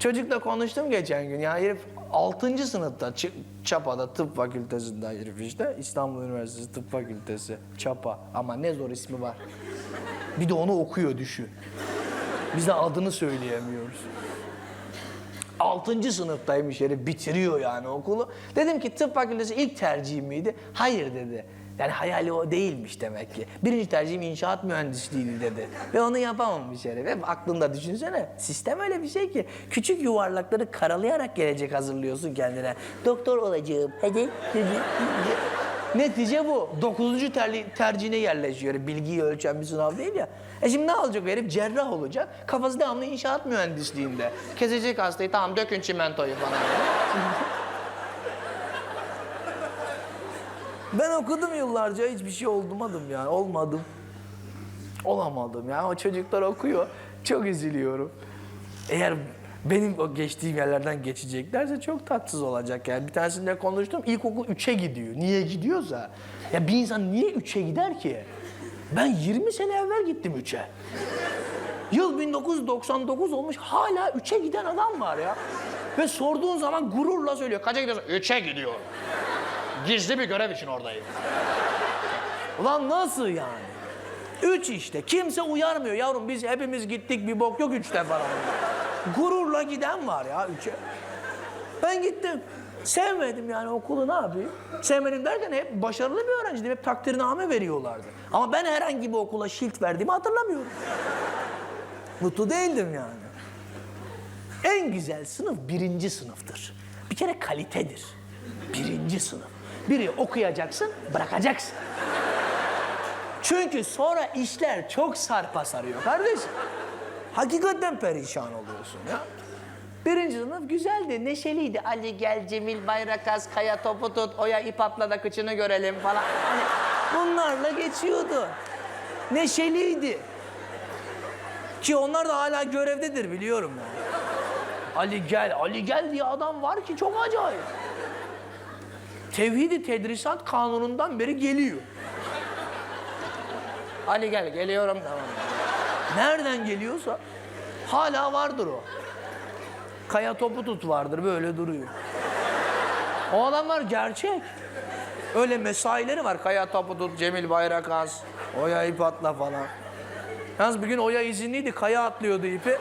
Çocukla konuştum geçen gün. Ya herif 6. sınıfta Çapa'da tıp fakültesinde herif işte. İstanbul Üniversitesi Tıp Fakültesi. Çapa. Ama ne zor ismi var. Bir de onu okuyor düşün. Biz de adını söyleyemiyoruz. 6. sınıftaymış herif bitiriyor yani okulu. Dedim ki tıp fakültesi ilk tercihim miydi? Hayır dedi. Yani hayali o değilmiş demek ki. Birinci tercihim inşaat mühendisliğiydi dedi. Ve onu yapamamış herif. Hep aklında düşünsene. Sistem öyle bir şey ki. Küçük yuvarlakları karalayarak gelecek hazırlıyorsun kendine. Doktor olacağım. Hadi. hadi. Netice bu. Dokuzuncu terli, tercihine yerleşiyor. Bilgiyi ölçen bir sınav değil ya. E şimdi ne olacak herif? Cerrah olacak. Kafası devamlı inşaat mühendisliğinde. Kesecek hastayı tamam dökün çimentoyu falan. Ben okudum yıllarca hiçbir şey olmadım yani. Olmadım. Olamadım ya. O çocuklar okuyor. Çok üzülüyorum. Eğer benim o geçtiğim yerlerden geçeceklerse çok tatsız olacak yani. Bir tanesiyle konuştum. İlkokul 3'e gidiyor. Niye gidiyorsa. Ya bir insan niye 3'e gider ki? Ben 20 sene evvel gittim 3'e. Yıl 1999 olmuş hala 3'e giden adam var ya. Ve sorduğun zaman gururla söylüyor. Kaça gidiyorsun? 3'e gidiyor. Gizli bir görev için oradayım. Ulan nasıl yani? Üç işte. Kimse uyarmıyor. Yavrum biz hepimiz gittik bir bok yok üçte falan. Gururla giden var ya üçe. Ben gittim. Sevmedim yani okulu ne yapayım? Sevmedim derken hep başarılı bir öğrenciydim. Hep takdirname veriyorlardı. Ama ben herhangi bir okula şilt verdiğimi hatırlamıyorum. Mutlu değildim yani. En güzel sınıf birinci sınıftır. Bir kere kalitedir. Birinci sınıf. Biri okuyacaksın, bırakacaksın. Çünkü sonra işler çok sarpa sarıyor kardeşim. Hakikaten perişan oluyorsun ya. Birinci sınıf güzeldi, neşeliydi. Ali gel, Cemil Bayrakaz, Kaya topu tut, Oya ip atla da kıçını görelim falan. Hani bunlarla geçiyordu. Neşeliydi. Ki onlar da hala görevdedir biliyorum yani. Ali gel, Ali gel diye adam var ki çok acayip. Tevhidi tedrisat kanunundan beri geliyor. Ali gel, geliyorum tamam. Nereden geliyorsa hala vardır o. Kaya topu tut vardır böyle duruyor. O adamlar gerçek. Öyle mesaileri var. Kaya topu tut, Cemil Bayrakaz, Oya ip atla falan. Yalnız bir gün Oya izinliydi, kaya atlıyordu ipi.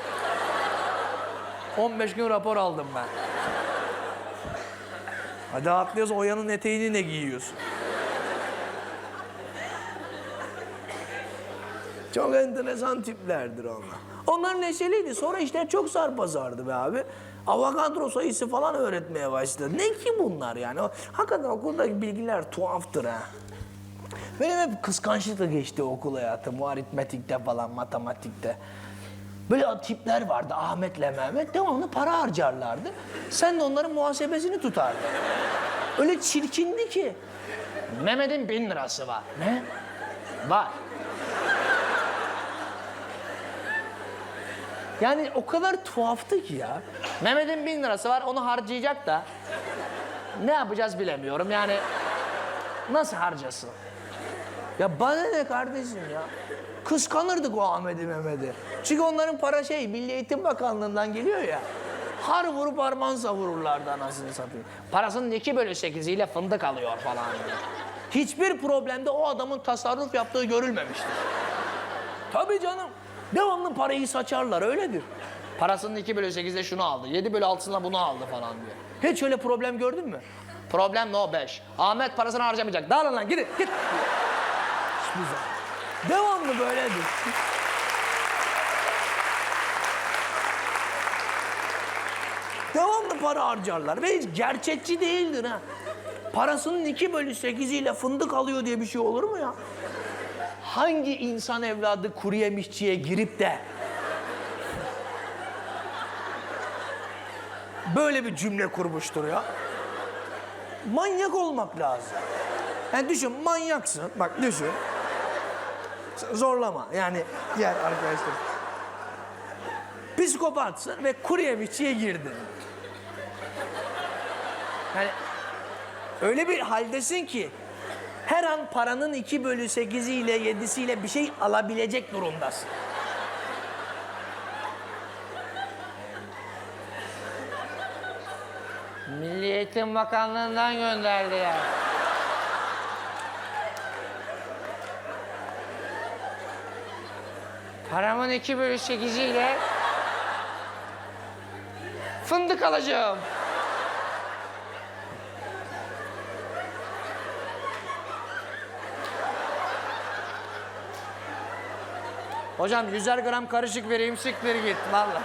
15 gün rapor aldım ben. Hadi atlıyorsun, Oya'nın eteğini ne giyiyorsun? Çok enteresan tiplerdir onlar. Onlar neşeliydi. Sonra işler çok sarpazardı be abi. Avokadro sayısı falan öğretmeye başladı. Ne ki bunlar yani? O, hakikaten okuldaki bilgiler tuhaftır ha. Benim hep kıskançlıkla geçti okul hayatım. Bu aritmetikte falan, matematikte. Böyle tipler vardı Ahmet'le Mehmet. Devamlı para harcarlardı. Sen de onların muhasebesini tutardın. Öyle çirkindi ki. Mehmet'in bin lirası var. Ne? Var. Yani o kadar tuhaftı ki ya. Mehmet'in bin lirası var onu harcayacak da. Ne yapacağız bilemiyorum yani. Nasıl harcasın? Ya bana ne kardeşim ya? Kıskanırdık o Ahmet'i Mehmet'i. Çünkü onların para şey Milli Eğitim Bakanlığı'ndan geliyor ya. Har vurup harman savururlardı anasını satayım. Parasının iki bölü sekiziyle fındık alıyor falan diye. Hiçbir problemde o adamın tasarruf yaptığı görülmemiştir. Tabii canım. Devamlı parayı saçarlar öyledir. Parasının 2 bölü 8'de şunu aldı. 7 bölü 6'sında bunu aldı falan diyor. Hiç öyle problem gördün mü? Problem no 5. Ahmet parasını harcamayacak. Dağılın lan gidin git. Zaman. Devamlı böyledir. Devamlı para harcarlar ve hiç gerçekçi değildir ha. Parasının 2 bölü 8'iyle fındık alıyor diye bir şey olur mu ya? hangi insan evladı kuru yemişçiye girip de böyle bir cümle kurmuştur ya? Manyak olmak lazım. Yani düşün manyaksın. Bak düşün. Zorlama. Yani diğer arkadaşlar. Psikopatsın ve kuru yemişçiye girdin. Yani öyle bir haldesin ki her an paranın 2 bölü 8'iyle 7'siyle bir şey alabilecek durumdasın. Milli Eğitim Bakanlığı'ndan gönderdiler. Paramın iki bölü sekiziyle fındık alacağım. Hocam 100'er gram karışık vereyim siktir git vallahi.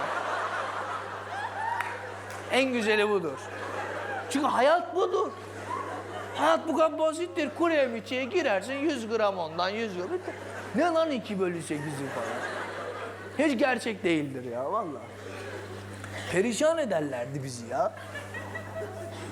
En güzeli budur. Çünkü hayat budur. Hayat bu kadar basittir. Kuru yemişçiye girersin 100 gram ondan 100 gram. Ne lan 2 bölü 8'i falan. Hiç gerçek değildir ya vallahi. Perişan ederlerdi bizi ya.